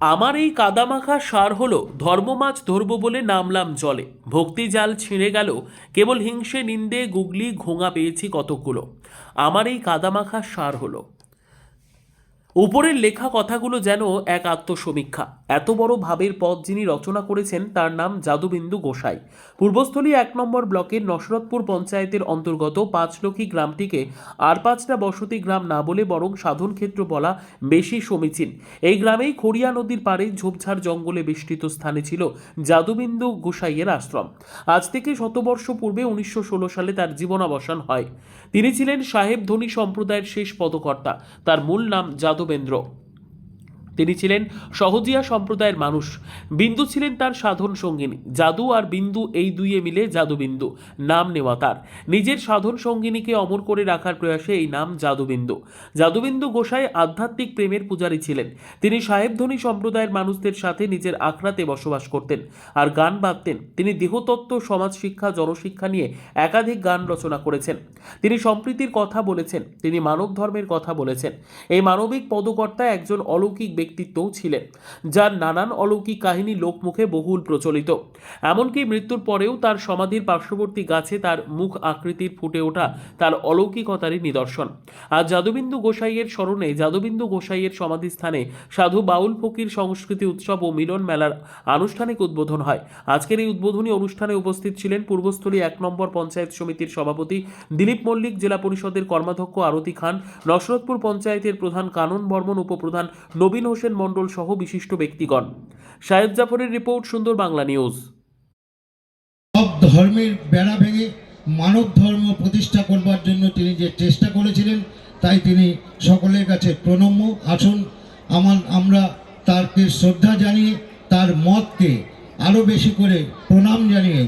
আমার এই কাদামাখা সার হল ধর্ম মাছ ধরব বলে নামলাম জলে। ভক্তি জাল ছিঁড়ে গেল, কেবল হিংসে নিন্দে গুগলি ঘোঙা পেয়েছি কতকগুলো। আমার এই কাদামাখা সার হলো। উপরের লেখা কথাগুলো যেন এক আত্মসমীক্ষা। এত বড় ভাবের পথ যিনি রচনা করেছেন, তার নাম যাদুবিন্দু গোসাই। পূর্বস্থলী এক নম্বর ব্লকের নসরতপুর পঞ্চায়েতের অন্তর্গত পাঁচলক্ষী গ্রামটিকে আর পাঁচটা বসতি গ্রাম না বলে বরং সাধন ক্ষেত্র বলা বেশি সমীচীন। এই গ্রামেই খড়িয়া নদীর পাড়ে ঝোপঝাড় জঙ্গলে বেষ্টিত স্থানে ছিল যাদুবিন্দু গোসাইয়ের আশ্রম। আজ থেকে শতবর্ষ পূর্বে উনিশশো ষোলো সালে তার জীবনাবসান হয়। তিনি ছিলেন সাহেব ধনী সম্প্রদায়ের শেষ পদকর্তা। তার মূল নাম যাদবেন্দ্র তিনি ছিলেন সহজিয়া সম্প্রদায়ের মানুষ। বিন্দু ছিলেন তার সাধন সঙ্গিনী। জাদু আর বিন্দু এই দুইয়ে মিলে জাদুবিন্দু নাম নেওয়া তার। নিজের সাধন সঙ্গিনীকে অমর করে রাখার প্রয়াসে এই নাম জাদুবিন্দু। জাদুবিন্দু গোসাই আধ্যাত্মিক প্রেমের পূজারী ছিলেন। তিনি সাহেবধনী সম্প্রদায়ের মানুষদের সাথে নিজের আখড়াতে বসবাস করতেন আর গান বাঁধতেন তিনি দেহতত্ত্ব সমাজ শিক্ষা জনশিক্ষা নিয়ে একাধিক গান রচনা করেছেন। তিনি সম্প্রীতির কথা বলেছেন। তিনি মানব ধর্মের কথা বলেছেন। এই মানবিক পদকর্তা একজন অলৌকিক ব্যক্তিত্বও ছিলেন, যার নানান অলৌকিক কাহিনী লোকমুখে বহুল প্রচলিত। এমনকি মৃত্যুর পরেও তার সমাধির পার্শ্ববর্তী গাছে তার মুখ আকৃতির ফুটে ওঠা তার অলৌকিকতারই নিদর্শন। আর যাদুবিন্দু গোসাইয়ের স্মরণে যাদুবিন্দু গোসাইয়ের সমাধিস্থানে সাধু বাউল ফকির সংস্কৃতি উৎসব ও মিলন মেলার আনুষ্ঠানিক উদ্বোধন হয়। আজকের এই উদ্বোধনী অনুষ্ঠানে উপস্থিত ছিলেন পূর্বস্থলী এক নম্বর পঞ্চায়েত সমিতির সভাপতি দিলীপ মল্লিক, জেলা পরিষদের কর্মাধ্যক্ষ আরতি খান, নসরতপুর পঞ্চায়েতের প্রধান কানন বর্মন, উপপ্রধান নবীন হোসেন মণ্ডল সহ বিশিষ্ট ব্যক্তিগণ। সাহেব জাফরের রিপোর্ট, সুন্দর বাংলা নিউজ। সব ধর্মের বেড়া ভেঙে মানব ধর্ম প্রতিষ্ঠা করবার জন্য তিনি যে চেষ্টা করেছিলেন, তাই তিনি সকলের কাছে প্রণম্য। আসুন, আমার, আমরা তারকে শ্রদ্ধা জানিয়ে, তার মতকে আরও বেশি করে প্রণাম জানিয়ে,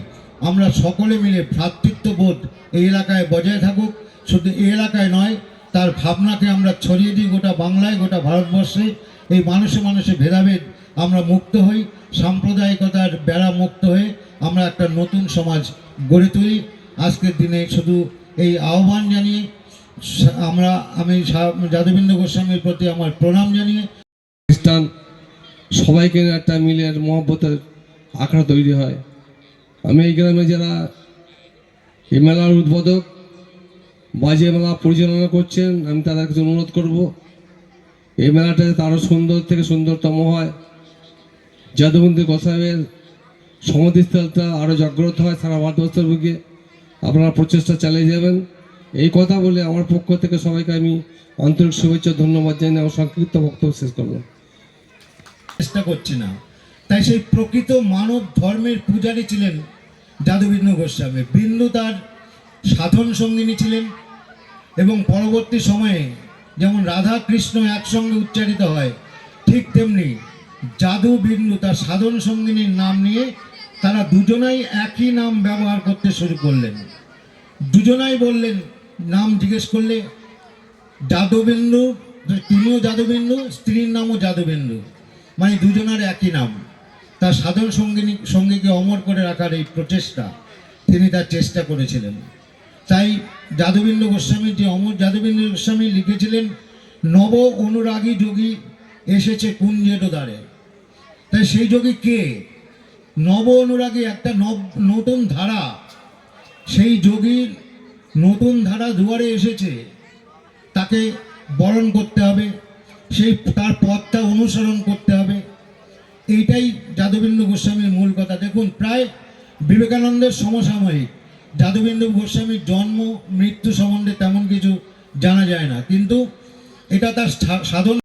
আমরা সকলে মিলে ভ্রাতৃত্ববোধ এই এলাকায় বজায় থাকুক। শুধু এই এলাকায় নয়, তার ভাবনাকে আমরা ছড়িয়ে দিই গোটা বাংলায়, গোটা ভারতবর্ষে। এই মানুষে মানুষে ভেদাভেদ, আমরা মুক্ত হই, সাম্প্রদায়িকতার বেড়া মুক্ত হয়ে আমরা একটা নতুন সমাজ গড়ে তুলি। আজকের দিনে শুধু এই আহ্বান জানিয়ে, আমরা, আমি যাদবেন্দ্র গোস্বামীর প্রতি আমার প্রণাম জানিয়ে খ্রিস্টান সবাইকে একটা মিলে একটা মহব্বতের আখড়া তৈরি হয়। আমি এই গ্রামে যারা এই মেলার উদ্বোধক বাজে মেলা পরিচালনা করছেন, আমি তাদের কাছে অনুরোধ করব। এই মেলাটা যাতে আরও সুন্দর থেকে সুন্দরতম হয়। যাদবন্দি গোসাইয়ের সমাধিস্থলটা আরও জাগ্রত হয় সারা ভারতবর্ষের বুকে আপনারা প্রচেষ্টা চালিয়ে যাবেন। এই কথা বলে আমার পক্ষ থেকে সবাইকে আমি আন্তরিক শুভেচ্ছা, ধন্যবাদ জানিয়ে আমার সংক্ষিপ্ত বক্তব্য শেষ করব। চেষ্টা করছি না। তাই সেই প্রকৃত মানব ধর্মের পূজারী ছিলেন যাদুবিন্দু গোস্বামী। বিন্দু তার সাধন সঙ্গিনী ছিলেন এবং পরবর্তী সময়ে যেমন রাধা কৃষ্ণ একসঙ্গে উচ্চারিত হয়, ঠিক তেমনি জাদু বিন্দু তার সাধন সঙ্গিনীর নাম নিয়ে তারা দুজনাই একই নাম ব্যবহার করতে শুরু করলেন। দুজনাই বললেন, নাম জিজ্ঞেস করলে যাদবেন্দু তিনিও যাদবেন্দু স্ত্রীর নামও যাদবেন্দু মানে দুজনের একই নাম। তার সাধন সঙ্গিনী, সঙ্গীকে অমর করে রাখার এই প্রচেষ্টা তিনি তার চেষ্টা করেছিলেন। তাই যাদবেন্দ্র গোস্বামী, যে অমর যাদবেন্দ্র গোস্বামী লিখেছিলেন, নব অনুরাগী যোগী এসেছে কুঞ্জেটো দ্বারে তাই সেই যোগী কে? নব অনুরাগী একটা নব, নতুন ধারা। সেই যোগীর নতুন ধারা দুয়ারে এসেছে। তাকে বরণ করতে হবে। সেই, তার পথটা অনুসরণ করতে হবে। এইটাই যাদবেন্দ্র গোস্বামীর মূল কথা। দেখুন, প্রায় বিবেকানন্দের সমসাময়িক যাদবেন্দ্র গোস্বামীর জন্ম মৃত্যু সম্বন্ধে তেমন কিছু জানা যায় না। কিন্তু এটা তার সাধন